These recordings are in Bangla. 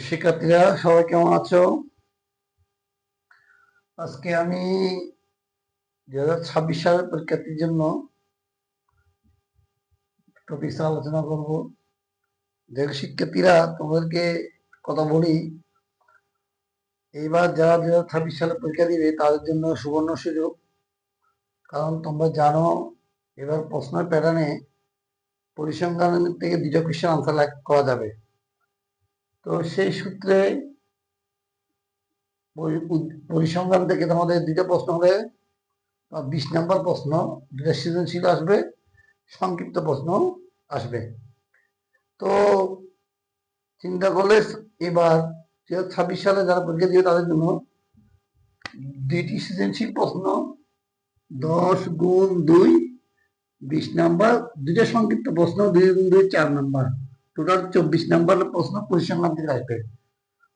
শিক্ষার্থীরা, সবাই কেমন আছো? আজকে আমি দু হাজার ছাব্বিশ সালের পরীক্ষার্থীর জন্য টপিক আলোচনা করব। দেখ শিক্ষার্থীরা, তোমাদেরকে কথা বলি। এইবার যারা দু হাজার ছাব্বিশ সালে পরীক্ষা দিবে, তাদের জন্য সুবর্ণ সুযোগ। কারণ তোমরা জানো, এবার প্রশ্নের প্যাটার্নে পরিসংখ্যান থেকে দুটো কোয়েশ্চেন আনসার করা যাবে। তো সেই সূত্রে পরিসংখ্যান থেকে তোমাদের দুইটা প্রশ্ন হবে। বিশ নাম্বার প্রশ্ন দুটা সৃজনশীল আসবে, সংক্ষিপ্ত প্রশ্ন আসবে। তো চিন্তা করলে এবার দু ছাব্বিশ সালে যারা পরীক্ষা দিবে তাদের জন্য দুইটি সৃজনশীল প্রশ্ন, দশ গুণ দুই, বিশ নাম্বার, দুইটা সংক্ষিপ্ত প্রশ্ন, দুই গুণ দুই, চার নাম্বার। টোটাল চব্বিশ নাম্বার প্রশ্ন পরিসংখ্যান থেকে আসবে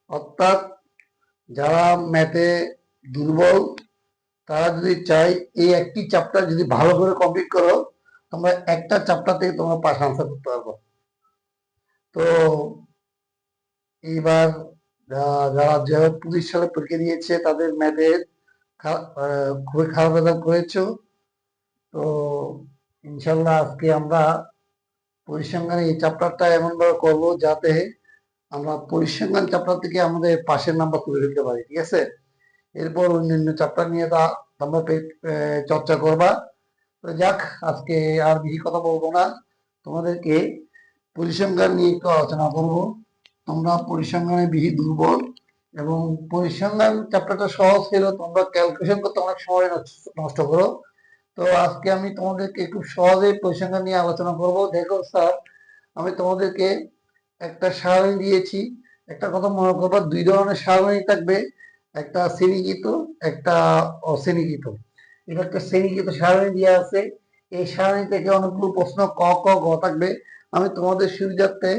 অর্থাৎ যারা ম্যাথে দুর্বল, তারা যদি চাই এই একটি চ্যাপ্টার যদি ভালো করে কমপ্লিট করো, তোমরা একটা চ্যাপ্টার থেকে তোমরা পাস আনসার করতে পারব। তো এইবার যা- যারা হাজার পঁচিশ সালে পরীক্ষা দিয়েছে, তাদের ম্যাথের খুবই খারাপ করেছ। তো ইনশাল্লাহ আজকে আমরা পরিসংখ্যান এই চ্যাপ্টারটা এমনভাবে করব যাতে আমরা পরিসংখ্যান চ্যাপ্টার থেকে আমাদের পাশের নাম্বার তুলে দিতে পারি, ঠিক আছে? এরপর অন্যান্য চ্যাপ্টার নিয়ে তা তোমরা চর্চা করবা। যাক, আজকে আর বেশি কথা বলব না। তোমাদেরকে পরিসংখ্যান নিয়ে একটু আলোচনা করব। তোমরা পরিসংখ্যানে বেশি দুর্বল এবং পরিসংখ্যান চ্যাপ্টারটা সহজ ছিল তোমরা ক্যালকুলেশন করতে অনেক সময় নষ্ট করো। তো আজকে আমি তোমাদেরকে খুব সহজে পরিসংখ্যান নিয়ে আলোচনা করব। দেখো স্যার, আমি তোমাদেরকে একটা সারণী দিয়েছি। একটা কথা মনে করবা, দুই ধরনের সারণী থাকবে। একটা শ্রেণীকৃত, একটা অশ্রেণীকৃত। এটা একটা শ্রেণীকৃত সারণী দেওয়া আছে। এই সারণী থেকে অনেকগুলো প্রশ্ন ক ক, গ থাকবে। আমি তোমাদের সুবিধার্থে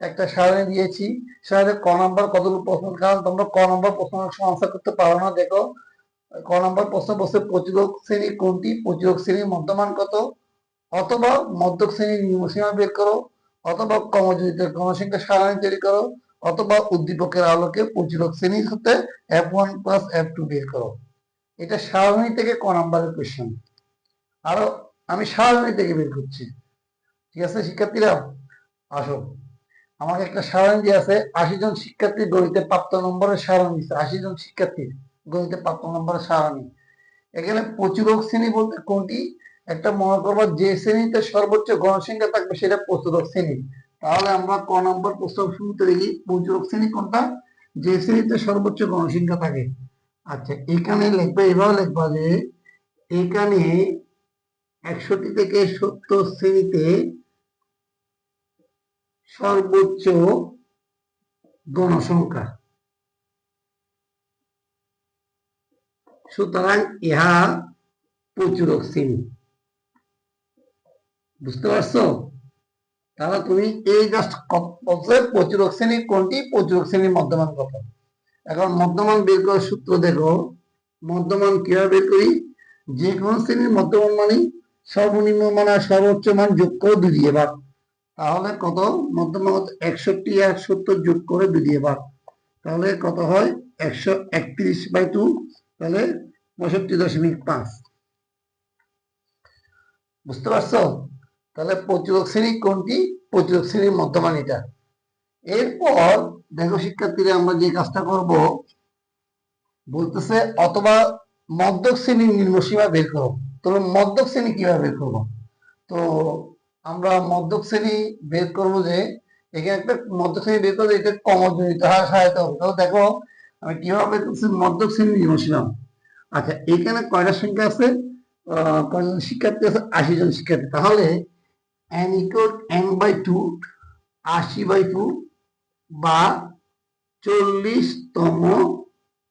একটা সারণী দিয়েছি। সারণী ক নাম্বার কতগুলো প্রশ্ন কারণ তোমরা ক নাম্বার প্রশ্ন আনসার করতে পারো না। দেখো ক নাম্বার প্রশ্ন বসে প্রচুরক শ্রেণি কোনটি? প্রচুরক শ্রেণির মধ্যমান কত? অথবা মধ্যক শ্রেণির নিম্নসীমা বের করো। অথবা কমজোরিতের গণসংখ্যা সারণী তৈরি করো। অথবা উদ্দীপকের আলোকে প্রচুরক শ্রেণি হতে F one plus F two বের করো। এটা সারণী থেকে ক নাম্বারের কোয়েশ্চেন আরও, আমি সারণী থেকে বের করছি। ঠিক আছে, শিক্ষার্থীরা? আসো। আমাকে একটা সারণী দিয়ে আছে। আশি জন শিক্ষার্থীর গণিতে প্রাপ্ত নম্বরের সারণী আশি জন শিক্ষার্থীর গণিতে প্রাপ্ত নম্বরের সারণী এখানে প্রচুরক শ্রেণি বলতে কোনটি? একটা মনে করব যে শ্রেণীতে সর্বোচ্চ গণসংখ্যা থাকবে সেটা প্রচুরক শ্রেণি। তাহলে আমরা ক নম্বর প্রস্তাব শুরুতে দেখি প্রচুরক শ্রেণি কোনটা? যে শ্রেণীতে সর্বোচ্চ গণসংখ্যা থাকে। আচ্ছা এখানে লিখবে, এভাবে লিখবা যে এখানে একষট্টি থেকে সত্তর শ্রেণীতে সর্বোচ্চ গণসংখ্যা। সুতরাং ইহা প্রচুরক শ্রেণি। বুঝতে পারছ? তাহলে তুমি এই জাস্ট প্রচুরক শ্রেণি কোনটি? প্রচুরক শ্রেণির মধ্যমান কত এখন মধ্যমান বের করার সূত্র দেখো। মধ্যমান কীভাবে বের করি? যে কোনো শ্রেণির মধ্যমান মানে সর্বনিম্ন মান আর সর্বোচ্চ মান যোগ করে দুই দিয়ে ভাগ। তাহলে কত? মধ্যমান একষট্টি আর সত্তর যোগ করে দুই দিয়ে ভাগ। তাহলে কত হয়? একশো একত্রিশ বাই টু তাহলে পঁয়ষট্টি দশমিক পাঁচ। বুঝতে পারছ? তাহলে প্রচুরক শ্রেণি কোনটি? প্রচুরক শ্রেণির মধ্যমান এটা। এরপর দেখো শিক্ষার্থীরা, আমরা যে কাজটা করব, বলতেছে অথবা মধ্যক শ্রেণির নিম্নসীমা বের করো। তাহলে মধ্যক শ্রেণি কীভাবে বের করব? তো আমরা মধ্যক শ্রেণি বের করব যে, এখানে একটা মধ্যক শ্রেণি বের করব এটা কমজনিত সহায়তা হবে। তো দেখো আমি কীভাবে মধ্যক শ্রেণির নিম্নসীমা আচ্ছা এখানে কয়টা সংখ্যা আছে? কয়জন শিক্ষার্থী আছে? আশি জন শিক্ষার্থী। তাহলে N equal N by two আশি বাই টু বা চল্লিশতম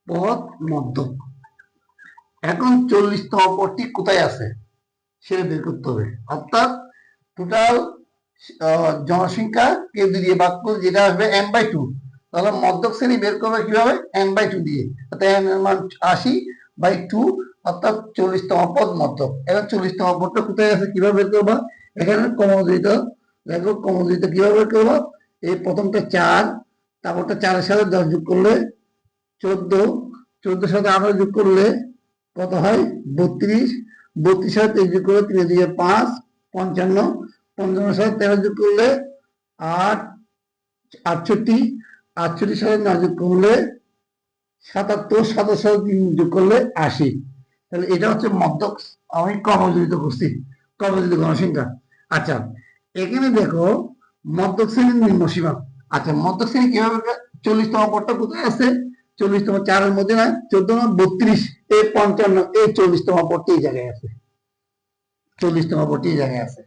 পদ মধ্যক এখন চল্লিশতম পদটি কোথায় আছে? সেটা বের করতে হবে। অর্থাৎ টোটাল জনসংখ্যা কে দুই দিয়ে করলে যেটা আসবে এন বাই টু তাহলে মধ্যক শ্রেণি বের করবে কীভাবে? এন বাই টু দিয়ে। অর্থাৎ এন এর মান আশি বাই টু অর্থাৎ চল্লিশতম পদ মধ্যক। এখন চল্লিশতম পদটা কোথায় আছে? কীভাবে বের করবা? এখানে কমোদিত দেখো কমোদিত কীভাবে বের করবা? এই প্রথমটা চার, তারপরটা চারের সাথে দশ যোগ করলে চোদ্দ। চোদ্দোর সাথে আঠারো যোগ করলে কত হয়? বত্রিশ। বত্রিশ সাথে তেইশ যোগ করলে তিন দিকে পাঁচ, পঞ্চান্ন। পঞ্চান্ন সাথে তেরো যোগ করলে আট, আটষট্টি। আটষট্টির সাথে না যোগ করলে সাতাত্তর সাতাত্তর সাথে তিন যোগ করলে আশি। তাহলে এটা হচ্ছে মধ্যক, আমি কর্মজড়িত করছি কর্মজড়িত গণসংখ্যা। আচ্ছা এখানে দেখো, মধ্যক শ্রেণির নিম্ন সীমা। আচ্ছা মধ্যক শ্রেণি কীভাবে চল্লিশতম পদটা কোথায় আছে? চল্লিশতম চারের মধ্যে না চোদ্দ না বত্রিশ, এ পঞ্চান্ন, এ চল্লিশতম পদটি এই জায়গায় আছে। চল্লিশতম পদটি এই জায়গায় আছে।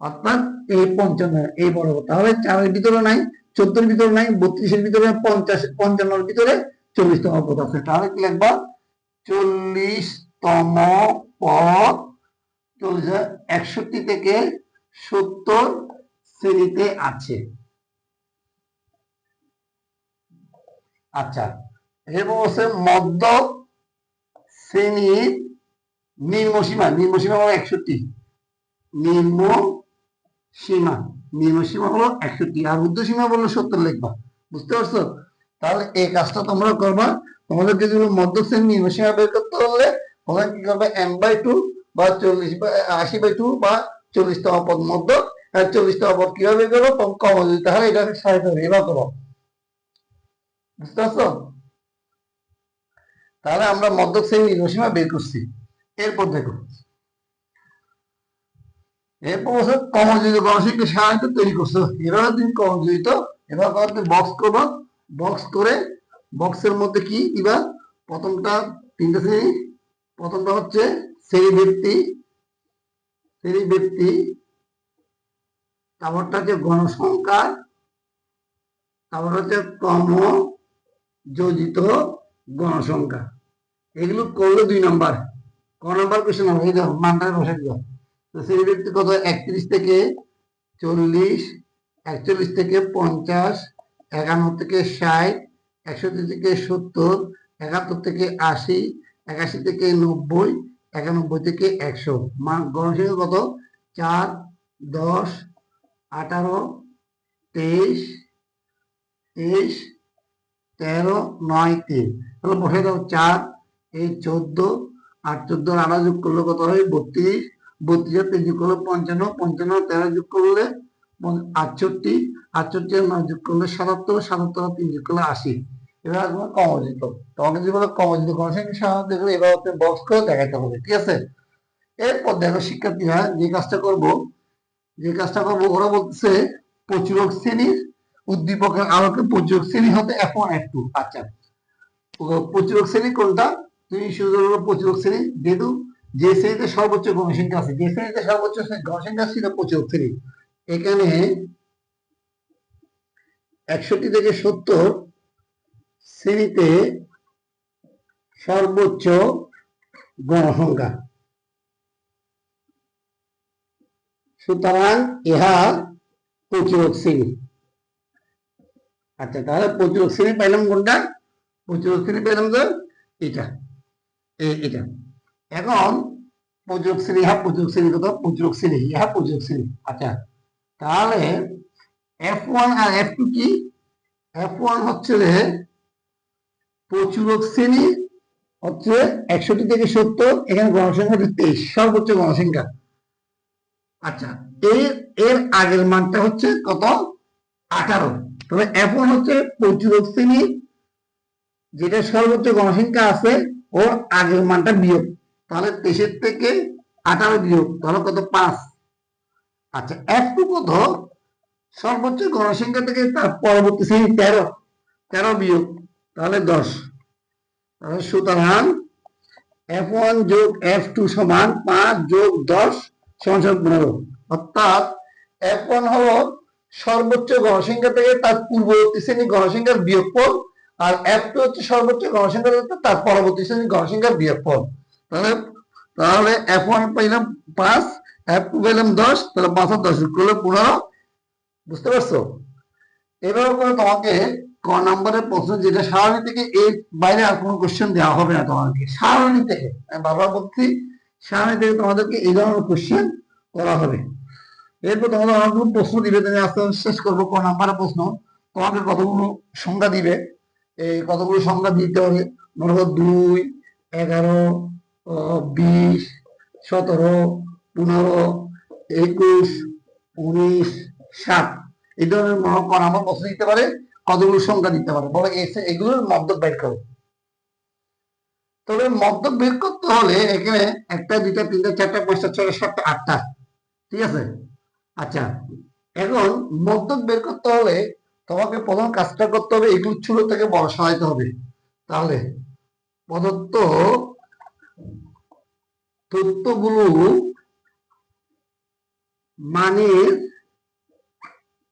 অর্থাৎ এই পঞ্চান্ন এই বড়। তাহলে চারের ভিতরে নাই চোদ্দোর ভিতরে নাই, বত্রিশের ভিতরে পঞ্চাশ, পঞ্চান্নর ভিতরে চল্লিশতম পদ আছে। তাহলে কি লিখবা? চল্লিশতম পদ চল্লিশ একষট্টি থেকে সত্তর শ্রেণীতে আছে। আচ্ছা এরপর হচ্ছে মধ্য শ্রেণির নিম্ন সীমা। নিম্ন সীমা হলো একষট্টি। নিম্ন সীমা। নিম্ন সীমা হলো একষট্টি আর উর্ধ্ব সীমা বলল সত্তর লিখবা। বুঝতে পারছ? তাহলে এই কাজটা তোমরা করবা। তোমাদেরকে যদি মধ্য শ্রেণির নিম্ন সীমা বের করতে হলে তোমরা কি করবে? এম বাই টু বা চল্লিশ বা আশি বাই টু বা চল্লিশতম পদ মধ্য আর চল্লিশতম পদ কীভাবে বের করব? কম যদি তাহলে এটা হবে এবার করো বুঝতে পারছ? তাহলে আমরা মধ্যক শ্রেণির নিম্নসীমা বের করছি। এরপর দেখো এরপর হচ্ছে কমজীবিত গণশিক্ষা সাহায্য তৈরি করছ এবার তুমি কমজীবিত এবার তুমি বক্স করব। বক্স করে বক্সের মধ্যে কি দিবা? প্রথমটা তিনটা শ্রেণি, প্রথমটা হচ্ছে শ্রেণি ব্যক্তি শ্রেণি ব্যক্তি তারপরটা হচ্ছে গণসংখ্যা তারপর হচ্ছে ক্রম যোজিত গণসংখ্যা এগুলো করলে দুই নাম্বার। ক নাম্বার কোশ্চেন হবে মানটা বসে দিল তো সেই ব্যক্তি কত? একত্রিশ থেকে চল্লিশ, একচল্লিশ থেকে পঞ্চাশ, একান্ন থেকে ষাট, একষট্টি থেকে সত্তর, একাত্তর থেকে আশি, একাশি থেকে নব্বই, একানব্বই থেকে একশো। মান গণসংখ্যা কত? চার, দশ, আঠারো, তেইশ তেইশ, তেরো, নয়, তিন। তাহলে বসে দাও, চার, এই চোদ্দ, আর চোদ্দ আড়া যোগ করলে কত হয়? বত্রিশ। বত্রিশ তিন যোগ করলে পঞ্চান্ন পঞ্চান্ন তেরো যোগ করলে আটষট্টি আটষট্টি নয় যোগ করলে সাতাত্তর সাতাত্তর তিন যোগ করলে আশি। এবার আসবে কমজিত তোমাকে যদি বলে কমজিত গণসংখ্যা দেখলে এবার হচ্ছে বক্স করে দেখাতে হবে, ঠিক আছে? এরপর দেখো শিক্ষার্থীরা যে কাজটা করব, যে কাজটা করব, ওরা বলতেছে প্রচুরক শ্রেণির উদ্দীপকের আলোকে প্রচুরক শ্রেণি হতে এফ ওয়ান এফ টু আচ্ছা প্রচুরক শ্রেণি কোনটা? তুমি শুধু হলো প্রচুরক শ্রেণি, যেহেতু শ্রেণীতে সর্বোচ্চ গণসংখ্যা আছে। শ্রেণীতে সর্বোচ্চ গণসংখ্যা ছিল শ্রেণি এখানে একষট্টি থেকে সত্তর শ্রেণীতে সর্বোচ্চ গণসংখ্যা। সুতরাং ইহা প্রচুরক শ্রেণি। আচ্ছা তাহলে প্রচুরক শ্রেণি পাইলাম কোনটা? প্রচুরক শ্রেণি পাইলাম তো এটা। এটা। এখন প্রচুরক শ্রেণি, ইহা প্রচুরক শ্রেণি কত? প্রচুরক শ্রেণি, ইহা প্রচুরক শ্রেণি। আচ্ছা তাহলে এফ ওয়ান আর এফ টু কি? এফ ওয়ান হচ্ছে যে প্রচুরক শ্রেণি হচ্ছে একষট্টি থেকে সত্তর, এখানে গণসংখ্যা হচ্ছে তেইশ, সর্বোচ্চ গণসংখ্যা। আচ্ছা এর এর আগের মানটা হচ্ছে কত? আঠারো। তবে এফ ওয়ান হচ্ছে প্রচুরক শ্রেণি, যেটা সর্বোচ্চ গণসংখ্যা আছে, ওর আগের মানটা বিয়োগ। তাহলে তেইশের থেকে আঠারো বিয়োগ, তাহলে কত? পাঁচ। আচ্ছা এফ টু কত সর্বোচ্চ গণসংখ্যা থেকে তার পরবর্তী শ্রেণি তেরো তেরো বিয়োগ, তাহলে দশ। তাহলে সুতরাং এফ ওয়ান যোগ এফ টু সমান পাঁচ যোগ দশ সমান সমান পনেরো। অর্থাৎ এফ ওয়ান হলো সর্বোচ্চ গণসংখ্যা থেকে তার পূর্ববর্তী শ্রেণি গণসংখ্যার বিয়োগফল, আর এফ টু হচ্ছে সর্বোচ্চ গণসংখ্যা তার পরবর্তী শ্রেণি গণসংখ্যার বিয়োগফল। তাহলে তাহলে এফ ওয়ান পাইলাম পাঁচ এফ টু পাইলাম দশ, তাহলে আর দশ করলে পনেরো। বুঝতে পারছ? এবার করে তোমাকে ক নম্বরের প্রশ্ন যেটা সারণী থেকে এর বাইরে আর কোনো কোশ্চেন দেওয়া হবে না তোমাকে। সারণী থেকে, আমি বারবার বলছি, সারণী থেকে তোমাদেরকে এই ধরনের কোশ্চেন করা হবে। এরপর তোমাদের অনেকগুলো প্রশ্ন দিবে তুমি আস্তে আস্তে শেষ করব ক নাম্বারের প্রশ্ন। তোমাকে কতগুলো সংখ্যা দিবে? এই কতগুলো সংখ্যা দিতে হবে? মনে করো দুই, এগারো বিশ, সতেরো, পনেরো, একুশ, উনিশ সাত এই ধরনের মনে করো আমার প্রশ্ন দিতে পারে? কতগুলো সংখ্যা দিতে পারে? বলে এগুলোর মদ্যক বের করো। তবে মদ্যক বের করতে হলে এখানে একটা, দুইটা, তিনটা, চারটা, পাঁচটা, ছয়টা, সাতটা, আটটা, ঠিক আছে? আচ্ছা এখন মদ্যক বের করতে হলে তোমাকে প্রথম কাজটা করতে হবে, এগুলো ছোট থেকে বড় সহায়তে হবে। তাহলে প্রদত্ত তথ্যগুলো মানের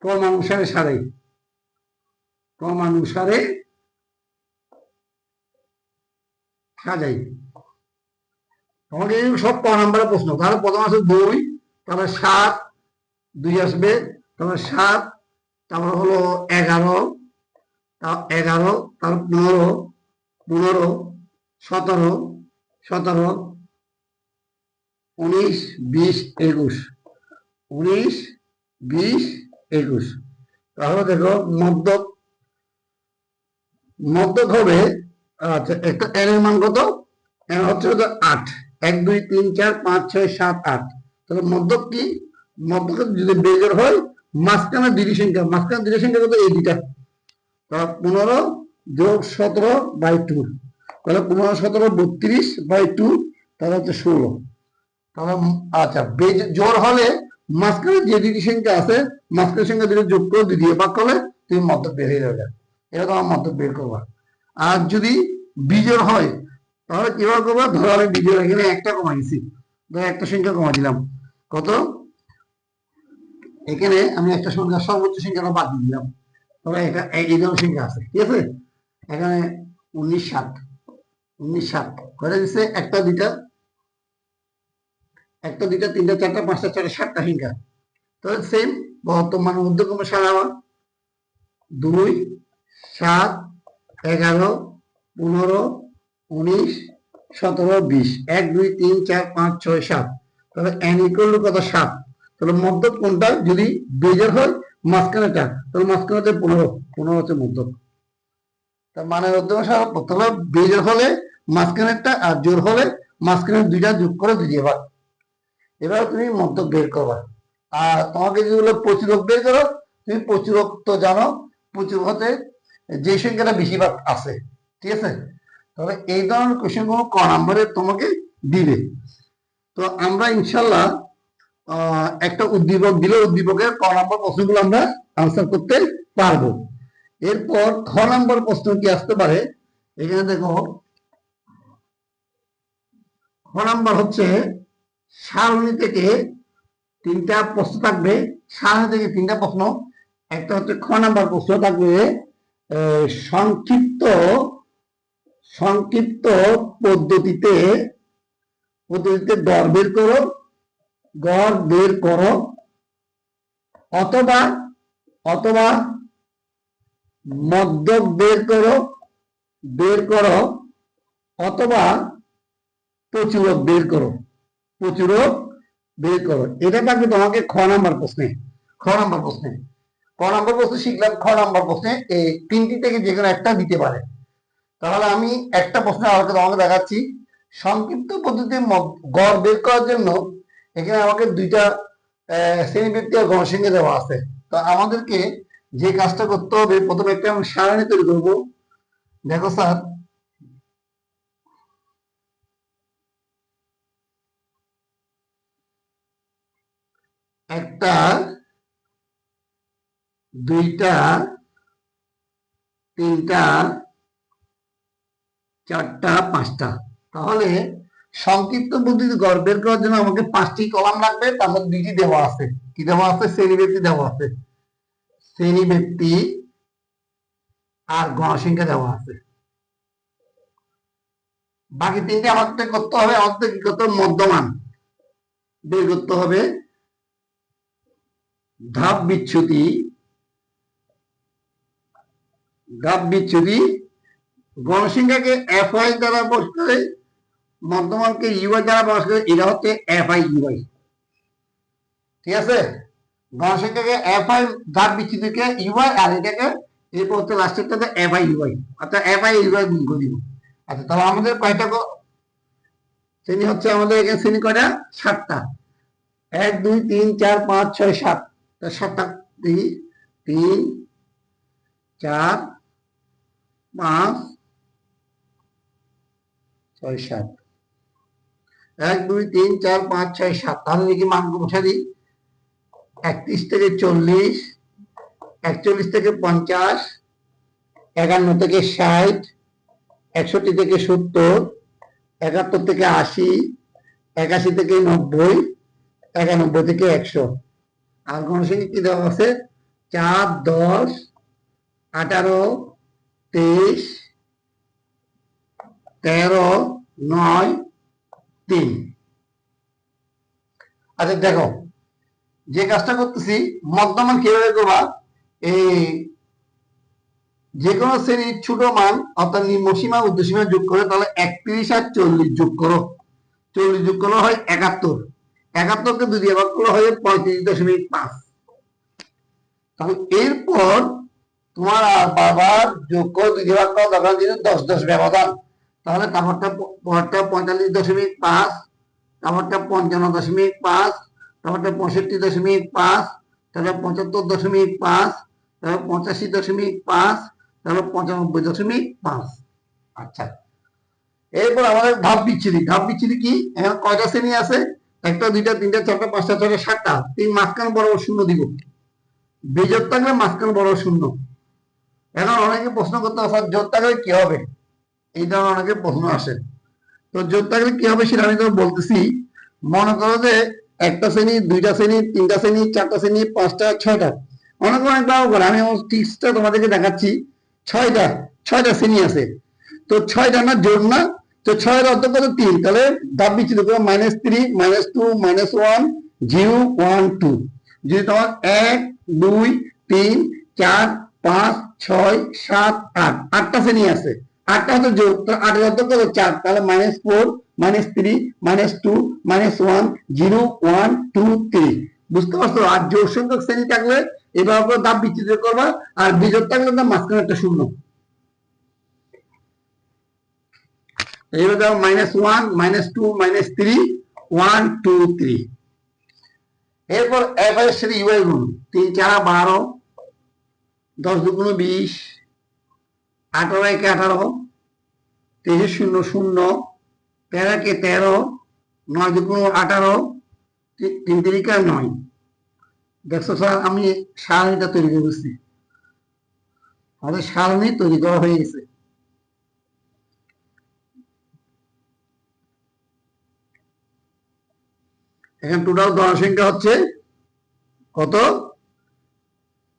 ক্রমানুসারে সারাই ক্রমানুসারে সাজাই তোমাকে সব ক নাম্বারের প্রশ্ন। তাহলে প্রথম আছে দুই তারপরে সাত, দুই আসবে তারপরে সাত, তারপর হলো এগারো এগারো, তারপর পনেরো পনেরো, সতেরো সতেরো উনিশ, বিশ, একুশ। উনিশ, বিশ, একুশ। তাহলে দেখো মদ্যক মদ্যক হবে আচ্ছা একটা এর মান কত? হচ্ছে হচ্ছে আট। এক, দুই, তিন, চার, পাঁচ, ছয়, সাত, আট। তাহলে মদ্যক কি? মদ্যক যদি বেজর হয়, মাঝখানে দুটি সংখ্যা, মাঝখানে দুটি সংখ্যা কত? এই দুইটা। তাহলে পনেরো যোগ সতেরো বাই টু তাহলে পনেরো, সতেরো, বত্রিশ বাই টু তাহলে হচ্ছে ষোলো। তাহলে আচ্ছা বেজ, জোর হলে মাঝখানে যে দুটি সংখ্যা আছে, মাঝখানের সংখ্যা দুটো যোগ করে দুই দিয়ে করলে তুমি মদ্যক বের হয়ে যাবে। এটা তোমার মদ্যক বের করবা। আর যদি বিজোর হয়, তাহলে কীভাবে করবা? ধরো আমি বিজোর এখানে একটা কমাইছি। ধরো একটা সংখ্যা কমা দিলাম কত? এখানে আমি একটা সংখ্যা, সর্বোচ্চ সংখ্যাটা বাদ দিলাম। তবে এটা এই ধরনের সংখ্যা আছে, ঠিক আছে? এখানে উনিশ সাত উনিশ সাত করে দিচ্ছে একটা, দুইটা। একটা, দুইটা, তিনটা, চারটা, পাঁচটা, ছয়টা, সাতটা সংখ্যা তাহলে সেম বর্তমান উদ্যোগমে সারাবা দুই, সাত, এগারো, পনেরো, উনিশ, সতেরো, বিশ। এক, দুই, তিন, চার, পাঁচ, ছয়, সাত। তাহলে এন ইকুয়াল কত? সাত। তাহলে মধ্য কোনটা? যদি বেজের হয় মাঝখানেটা তাহলে মাঝখানেটা পনেরো। পনেরো হচ্ছে মধ্য তার মানে প্রথমে বেজের হলে মাঝখানেরটা আর জোর হলে মাঝখানে দুইটা যোগ করে দিয়ে ভাগ এবার তুমি মধ্য বের করবা আর তোমাকে যেগুলো প্রচুরক বের করো, তুমি প্রচুরক তো জানো প্রচুর হতে যে সংখ্যাটা বেশিরভাগ আছে, ঠিক আছে? তবে এই ধরনের কোশ্চেনগুলো ক নাম্বারে তোমাকে দিবে। তো আমরা ইনশাল্লাহ একটা উদ্দীপক দিলে উদ্দীপকের ক নাম্বার প্রশ্নগুলো আমরা আনসার করতে পারব। এরপর খ নাম্বার প্রশ্ন কি আসতে পারে? এখানে দেখো, খ নাম্বার হচ্ছে সারণী থেকে তিনটা প্রশ্ন থাকবে। সারণী থেকে তিনটা প্রশ্ন। একটা হচ্ছে খ নাম্বার প্রশ্ন থাকবে সংক্ষিপ্ত সংক্ষিপ্ত পদ্ধতিতে পদ্ধতিতে গড় বের করো, গড় বের করো, অথবা অথবা মদ্যক বের করো বের করো, অথবা প্রচুরক বের করো। প্রচুরক বের করো। এটা থাকবে তোমাকে খ নাম্বার প্রশ্নে, খ নাম্বার প্রশ্নে। ক নাম্বার প্রশ্ন শিখলাম, খ নাম্বার প্রশ্নে এই তিনটি থেকে যে কোনো একটা দিতে পারে। তাহলে আমি একটা প্রশ্ন আমাকে তোমাকে দেখাচ্ছি। সংক্ষিপ্ত পদ্ধতিতে ম- গড় বের করার জন্য এখানে আমাকে দুইটা শ্রেণীবৃত্তি আর গণসংখ্যা দেওয়া আছে। তো আমাদেরকে যে কাজটা করতে হবে, প্রথমে একটা আমি সারণী তৈরি করব। দেখো স্যার একটা, দুইটা, তিনটা, চারটা, পাঁচটা। তাহলে সংক্ষিপ্ত পদ্ধতি গড় বের করার জন্য আমাকে পাঁচটি কলাম লাগবে তার মধ্যে দুইটি দেওয়া আছে। কি দেওয়া আছে? শ্রেণি ব্যক্তি দেওয়া আছে। শ্রেণি ব্যক্তি আর গণসংখ্যা দেওয়া আছে। বাকি তিনটে আমাদের করতে হবে আমাদের কি করতে হবে? মধ্যমান। বের করতে হবে ধাপ বিচ্ছুতি ধাপ বিচ্ছুতি গণসংখ্যাকে এফ আই দ্বারা প্রকাশ করে মধ্যমানকে ইউআই দ্বারা প্রকাশ করে এটা হচ্ছে এফ আই ইউআই ঠিক আছে? গণসংখ্যাকে এফ আই ধাপ বিচ্ছুতিকে ইউআই আর এটাকে এরপর হচ্ছে লাস্টেরটাতে এফ আই ইউআই অর্থাৎ এফ আই ইউআই গুণ করে দিব। আচ্ছা তাহলে আমাদের কয়টা শ্রেণি হচ্ছে আমাদের এখানে শ্রেণি কয়টা? সাতটা। এক, দুই, তিন, চার, পাঁচ, ছয়, সাত। সাতটা তিন চার, পাঁচ, ছয়, সাত। এক, দুই, তিন, চার, পাঁচ, ছয়, সাত। তাহলে দেখি মান দিই। একত্রিশ থেকে চল্লিশ, একচল্লিশ থেকে পঞ্চাশ, একান্ন থেকে ষাট, একষট্টি থেকে সত্তর, একাত্তর থেকে আশি, একাশি থেকে নব্বই, একানব্বই থেকে একশো। আর গণসংখ্যা কি দেওয়া আছে? চার, দশ, আঠারো, তেইশ, তেরো, নয়, তিন। আচ্ছা দেখো, যে কাজটা করতেছি মধ্যমান কীভাবে করবা? এই যে কোনো শ্রেণির ছোট মান, অর্থাৎ নিম্নসীমা উর্ধ্বসীমা যোগ করে, তাহলে একত্রিশ আর চল্লিশ যোগ করো। চল্লিশ যোগ করলে হয় একাত্তর। একাত্তরকে দুই দিয়ে ভাগ করলে হয় পঁয়ত্রিশ দশমিক পাঁচ। তাহলে এরপর তোমার আর বারবার যোগ করে দুই ভাগ করা দরকার যেন দশ দশ ব্যবধান তাহলে তারপরটা পরটা পঁয়তাল্লিশ দশমিক পাঁচ, তারপরটা পঞ্চান্ন দশমিক পাঁচ, তারপরটা পঁয়ষট্টি দশমিক পাঁচ, তারপরে পঁচাত্তর দশমিক পাঁচ, তারপর পঁচাশি দশমিক পাঁচ, তারপর পঁচানব্বই দশমিক পাঁচ। আচ্ছা। এরপর আমাদের ধাপ বিচ্ছিরি। ধাপ বিচ্ছিরি কি? এখানে কয়টা শ্রেণি আছে? একটা, দুইটা, তিনটা, চারটা, পাঁচটা, ছয়টা, সাতটা তিন মাঝখান বরাবর শূন্য দিব। বেজোর থাকলে মাঝখান বরাবর শূন্য। এখন অনেকে প্রশ্ন করতে আসা জোর থাকলে কি হবে? এই ধরনের অনেকে প্রশ্ন আসে। তো জোর থাকলে কি হবে সেটা আমি তোমাকে বলতেছি। মনে করো যে একটা শ্রেণি, দুইটা শ্রেণি, তিনটা শ্রেণি, চারটা শ্রেণি, পাঁচটা, ছয়টা। অনেক অনেক ব্যবহার করে, আমি টিপসটা তোমাদেরকে দেখাচ্ছি। ছয়টা ছয়টা শ্রেণি আছে। তো ছয়টা না, জোর না তো ছয়ের অর্থ কত? তিন। তাহলে ধাপ বিচ্ছিন্ন করো minus three minus two minus one zero one two যদি তোমার এক, দুই, তিন, চার, পাঁচ, ছয়, সাত, আট। আটটা শ্রেণি আছে। আটটা হচ্ছে যোগ, তো আটের অর্থ কত? চার। তাহলে minus four minus three minus two minus one zero one two three বুঝতে পারছ? আর জোর সংখ্যক শ্রেণি থাকলে এভাবে দাব বিচ্ছিন্ন করবা, আর বিজোর থাকলে মাঝখানে একটা শূন্য। এবার দাও minus one minus two minus three one two three এরপর এফ এর সাথে ইউআই গুণ তিন চারা বারো দশ দুগুণ বিশ, আঠারো একে আঠারো, তেইশে শূন্য শূন্য, তেরো একে তেরো, নয় দুগুণ আঠারো, তিন তিরিকা নয়। দেখছ স্যার আমি সারণীটা তৈরি করে দিচ্ছি। আমাদের সারণী তৈরি করা হয়ে গেছে। এখানে টোটাল জনসংখ্যা হচ্ছে কত?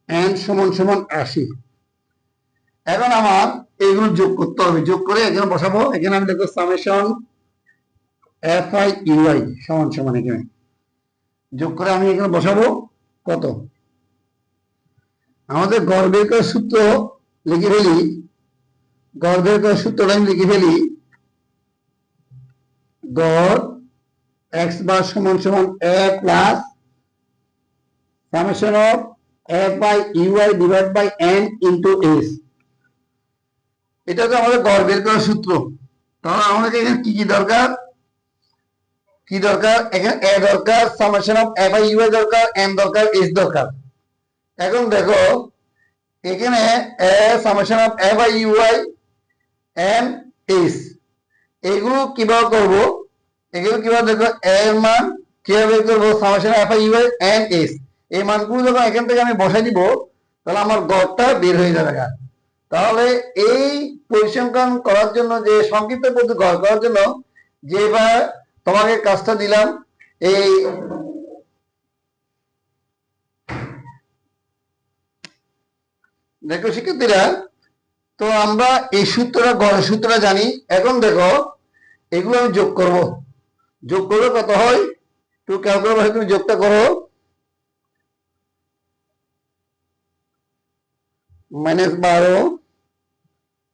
এন সমান সমান আশি। এখন আমার এইগুলো যোগ করতে হবে। যোগ করে এখানে বসাবো। এখানে আমি দেখো সামেশন এফ আই ইউআই সমান সমান এখানে। যোগ করে আমি এখানে বসাবো কত? আমাদের গর্বের বের করার সূত্র লিখে ফেলি। গড় বের করার সূত্রটা আমি লিখে ফেলি। গড় এক্স বার সমান সমান A plus summation of F by U I divide by N into S এটা তো আমাদের গড় বের করার সূত্র। তাহলে আমাদের এখানে কি কি দরকার? কি দরকার? এখানে এ দরকার summation of F by U I দরকার এন দরকার এস দরকার। এখন দেখো, এখানে A summation of F by U I N S এগুলো কীভাবে করব? এগুলো কীভাবে দেখো, এর মান কীভাবে বের করব summation F I U N S এই মানগুলো যখন এখান থেকে আমি বসাই দিব, তাহলে আমার গড়টা বের হয়ে যাবে। তাহলে এই পরিসংখ্যান করার জন্য, যে সংক্ষিপ্ত পদ্ধতি গড় করার জন্য যেবার তোমাকে কাজটা দিলাম, এই দেখো শিক্ষার্থীরা, তো আমরা এই সূত্রটা গড় সূত্রটা জানি। এখন দেখো, এগুলো আমি যোগ করব। যোগ করলে কত হয়? একটু ক্যালকুলেটর তুমি যোগটা করো। মাইনাস বারো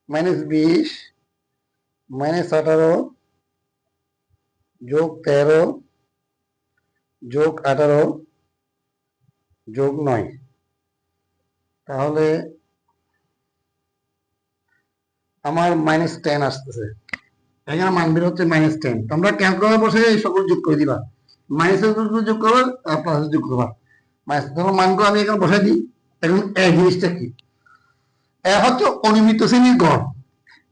মাইনাস বিশ মাইনাস আঠারো, যোগ তেরো, যোগ আঠারো, যোগ নয়। তাহলে আমার মাইনাস টেন আসতেছে। এখানে মান বের হচ্ছে মাইনাস টেন তোমরা ক্যালকুলেটর বসে এই সকল যোগ করে দিবা। মাইনাসের যোগ করবা, আর প্লাসের যোগ করবা। মাইনাস ধরো মানগুলো আমি এখানে বসাই দিই। এখন এ জিনিসটা কি? এ হচ্ছে অনিয়মিত শ্রেণির গড়।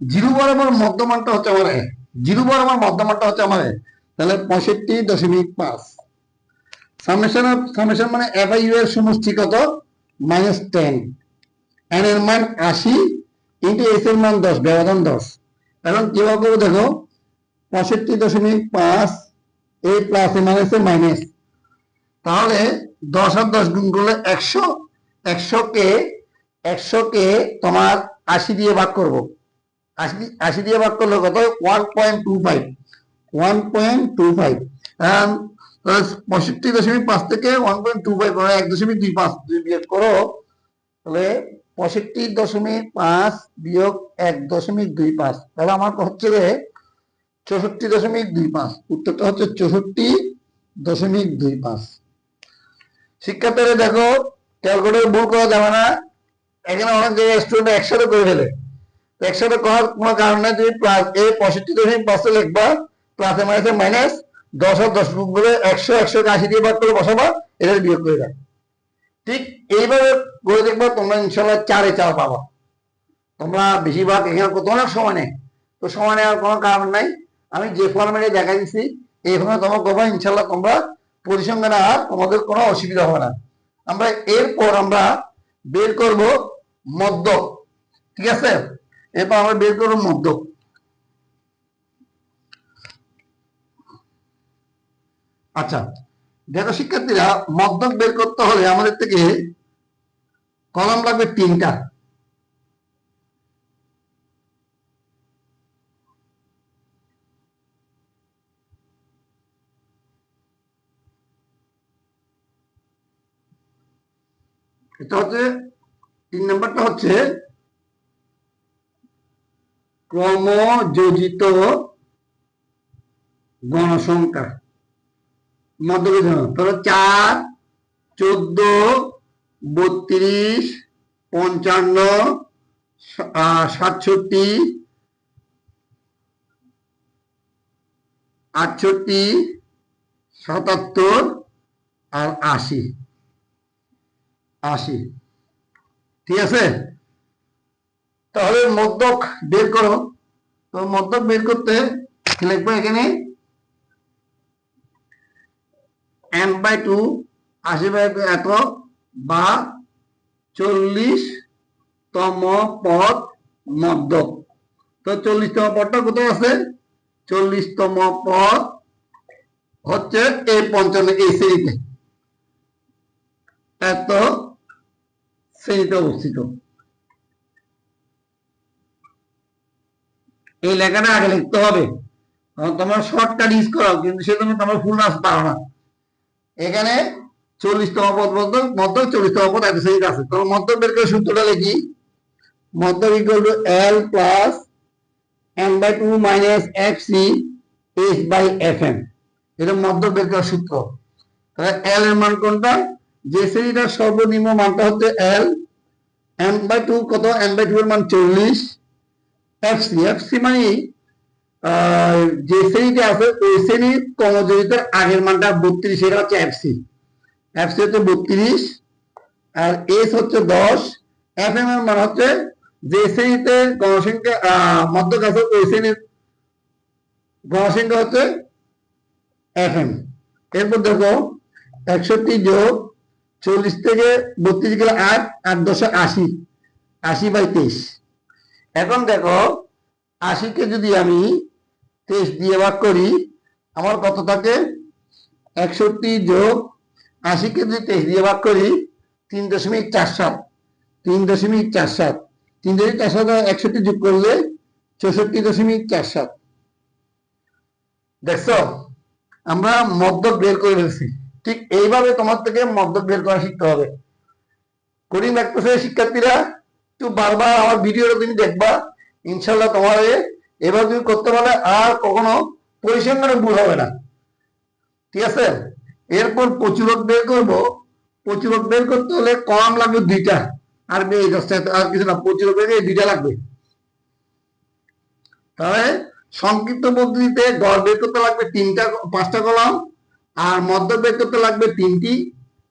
জিরো বরাবর মধ্যমানটা হচ্ছে আমার এ জিরো বরাবর মধ্যমানটা হচ্ছে আমার এ তাহলে পঁয়ষট্টি দশমিক পাঁচ। সামেশন সামেশন মানে এফ আই ইউ এর সমষ্টি কত মাইনাস টেন এন এর মান আশি ইন্টু এস এর মান দশ, ব্যবধান দশ। এখন কীভাবে করব দেখো? পঁয়ষট্টি দশমিক পাঁচ, এই plus A minus A minus তাহলে দশ আর দশ গুণ করলে একশো একশো কে একশো কে তোমার আশি দিয়ে ভাগ করব। আশি আশি দিয়ে ভাগ করলে কত? One point two five one point two five পঁয়ষট্টি দশমিক পাঁচ থেকে ওয়ান পয়েন্ট টু ফাইভ এক দশমিক দুই পাঁচ দুই বিয়োগ করো, তাহলে পঁয়ষট্টি দশমিক পাঁচ বিয়োগ এক দশমিক দুই পাঁচ। তাহলে আমার হচ্ছে রে চৌষট্টি দশমিক দুই পাঁচ, উত্তরটা হচ্ছে চৌষট্টি দশমিক দুই পাঁচ। শিক্ষার্থীরা দেখো, ক্যালকুলেটর ভুল করা যাবে না। এখানে অনেক জায়গায় স্টুডেন্ট একসাথে করে ফেলে। একসাথে করার কোনো কারণ নেই, তুমি প্লাস এই পঁয়ষট্টি দশমিক পাঁচে লিখবা প্লাসে মাইনাসে মাইনাস দশ আর দশ করে একশো একশো আশি দিয়ে ভাগ করে বসাবা এটা বিয়োগ করে দাও। ঠিক এইভাবে করে দেখবা তোমরা ইনশাল্লাহ চারে চার পাবা। তোমরা বেশিরভাগ এখানে কত অনেক সময় নেই তো সময় নেওয়ার কোনো কারণ নাই। আমি যে ফর্মেটে দেখা দিচ্ছি এইভাবে তোমরা করব ইনশাল্লাহ তোমরা পরিসংখ্যানে আর তোমাদের কোনো অসুবিধা হবে না। আমরা এরপর আমরা বের করব মদ্যক ঠিক আছে? এরপর আমরা বের করব মদ্যক আচ্ছা দেখো শিক্ষার্থীরা মদ্যক বের করতে হলে আমাদের থেকে কলম লাগবে তিনটা। এটা হচ্ছে, তিন নম্বরটা হচ্ছে ক্রমযোজিত গণসংখ্যা। মধ্যবিধ তাহলে চার, চোদ্দ, বত্রিশ, পঞ্চান্ন সাতষট্টি, আটষট্টি, সাতাত্তর আর আশি। আশি। ঠিক আছে? তাহলে মদ্যক বের করো। তো মদ্যক বের করতে লিখব এখানে? এন বাই টু আশি বাই এত বা চল্লিশ তম পদ মদ্যক তো চল্লিশতম পদটা কোথায় আছে? চল্লিশতম পদ হচ্ছে এই পঞ্চান্ন এই শ্রেণীতে। এত শ্রেণীতে অবস্থিত। এই লেখাটা আগে লিখতে হবে। তোমার শর্টকাট ইউজ করাও, কিন্তু সেজন্য তোমার ফুল নাচ পারো না। এখানে চল্লিশতম পদ মধ্য চল্লিশতম পদ এক শ্রেণীতে আছে। তোমার মধ্য বের করে সূত্রটা লিখি। মধ্য equal to L plus M by two minus F C S by F M এটা মধ্য বের করার সূত্র। তাহলে এল এর মান কোনটা? যে শ্রেণীটার সর্বনিম্ন মানটা হচ্ছে এল এম বাই টু কত? এম বাই টু এর মান চল্লিশ। এফ সি এফ সি মানে যে শ্রেণীটা আছে, ওই শ্রেণির কর্মজয়িতার আগের মানটা বত্রিশ, এটা হচ্ছে এফ সি এফ সি হচ্ছে বত্রিশ, আর এস হচ্ছে দশ এফ এম এর মান হচ্ছে যে শ্রেণীতে গণসংখ্যা মধ্যক আছে, ওই শ্রেণির গণসংখ্যা হচ্ছে এফ এম এরপর দেখো, একষট্টি যোগ চল্লিশ থেকে বত্রিশ গেলে আট আট দশে আশি আশি বাই তেইশ। এখন দেখো, আশিকে যদি আমি তেইশ দিয়ে ভাগ করি, আমার কত থাকে? একষট্টি যোগ আশিকে যদি তেইশ দিয়ে ভাগ করি, তিন দশমিক চার সাত। তিন দশমিক চার সাত। তিন দশমিক চার সাত একষট্টি যোগ করলে চৌষট্টি দশমিক চার সাত। দেখছ? আমরা মদ্যক বের করে ফেলছি। ঠিক এইভাবে তোমার থেকে মদ্যক বের করা শিখতে হবে। কোডিং লাগতেছে শিক্ষার্থীরা, একটু বারবার আমার ভিডিওটা তুমি দেখবা। ইনশাল্লাহ তোমার এবার যদি করতে পারলে আর কখনো পরিসংখ্যানে ভুল হবে না। ঠিক আছে? এরপর প্রচুরক বের করব। প্রচুরক বের করতে হলে কম লাগবে দুইটা। আর এই দশটা আর কিছু না, প্রচুরক বের দুইটা লাগবে। তাহলে সংক্ষিপ্ত পদ্ধতিতে গড় বের করতে লাগবে তিনটা, পাঁচটা কলাম আর মধ্য বের করতে লাগবে তিনটি,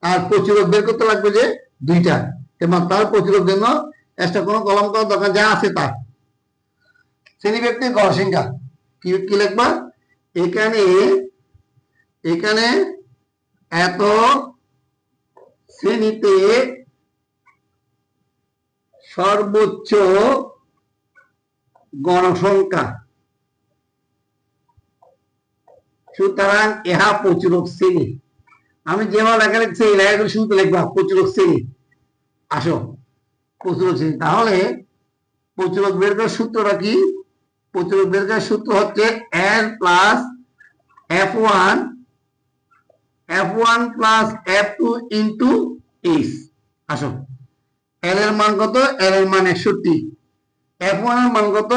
আর প্রচুরক বের করতে লাগবে যে দুইটা। তার প্রচুরক জন্য একটা কোনো কলম করার দরকার যা আছে তার। শ্রেণি ব্যক্তির গড় সংখ্যা। কি কি লিখবা? এখানে এখানে এত শ্রেণীতে সর্বোচ্চ গণসংখ্যা সুতরাং ইহা প্রচুরক শ্রেণি। আমি যেভাবে লেখা লিখছি, এই লেখাগুলো শুরুতে লিখবা, প্রচুরক শ্রেণি। আসো, প্রচুরক শ্রেণি। তাহলে প্রচুরক বের সূত্রটা কি? করার সূত্র হচ্ছে L plus F one F one plus F two into H আসো। এল এর মান কত? এল এর মান একষট্টি। এফ ওয়ানের মান কত?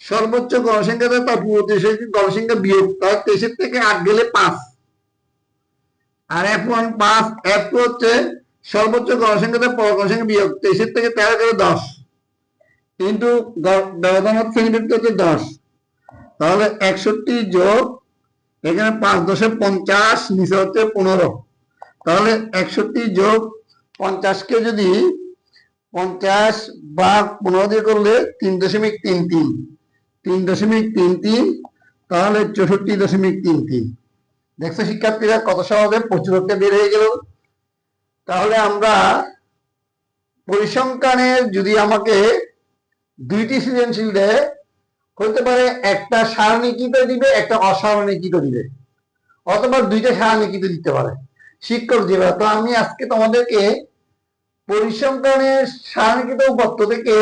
সর্বোচ্চ গণসংখ্যা দেয় তার পূর্ব গণসংখ্যা বিয়োগ তার তেইশের থেকে আট গেলে পাঁচ। আর এফ ওয়ান পাঁচ এফ টু হচ্ছে সর্বোচ্চ গণসংখ্যা দেয় পর গণসংখ্যা বিয়োগ, তেইশের থেকে তেরো গেলে দশ। কিন্তু ব্যবধান হচ্ছে হচ্ছে দশ। তাহলে একষট্টি যোগ, এখানে পাঁচ দশে পঞ্চাশ, নিচে হচ্ছে পনেরো। তাহলে একষট্টি যোগ পঞ্চাশকে যদি পঞ্চাশ বা পনেরো দিয়ে করলে তিন দশমিক তিন তিন। তিন দশমিক তিন তিন, তাহলে চৌষট্টি দশমিক তিন তিন। দেখছ শিক্ষার্থীরা কত সহজে প্রচুরত্বে বের হয়ে গেল? তাহলে আমরা পরিসংখ্যানের যদি আমাকে দুইটি সৃজনশীল দেয় হতে পারে একটা সারণীকৃত দিবে, একটা অসারণীকৃত দিবে, অথবা দুইটা সারণীকৃত দিতে পারে। শিক্ষক দিবে, তো আমি আজকে তোমাদেরকে পরিসংখ্যানের সারণীকৃত উপাত্ত থেকে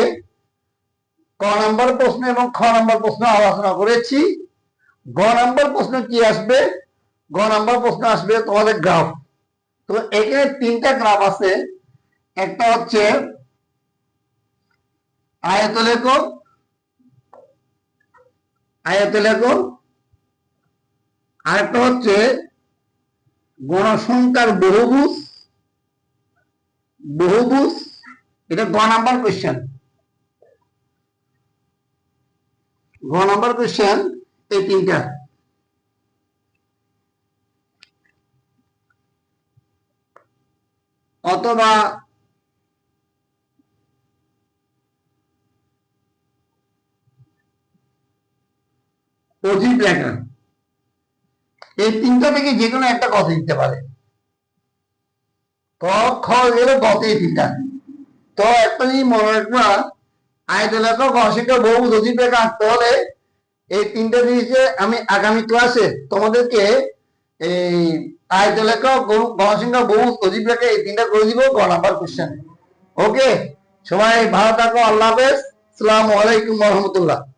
ক নাম্বার প্রশ্ন এবং খ নাম্বার প্রশ্ন আলোচনা করেছি। গ নাম্বার প্রশ্ন কি আসবে? গ নাম্বার প্রশ্ন আসবে তোমাদের গ্রাফ। তো এখানে তিনটা গ্রাফ আছে। একটা হচ্ছে আয়তলেখ আয়তলেখ আরেকটা হচ্ছে গণসংখ্যার বহুভুজ। বহুভুজ, এটা গ নাম্বার কোয়েশ্চেন গ নাম্বার কোয়েশ্চেন এই তিনটা। অথবা এই তিনটা থেকে যে কোনো একটা দিতে পারে। জিনিস আমি আগামী ক্লাসে তোমাদেরকে এই আয়ত লেখা গণসংখ্যা বহু লেখা এই তিনটা করে দিব গ নাম্বার কোশ্চেন ওকে সবাই ভালো থাকো, আল্লাহ হাফেজ। সালামু আলাইকুম রহমতুল্লাহ।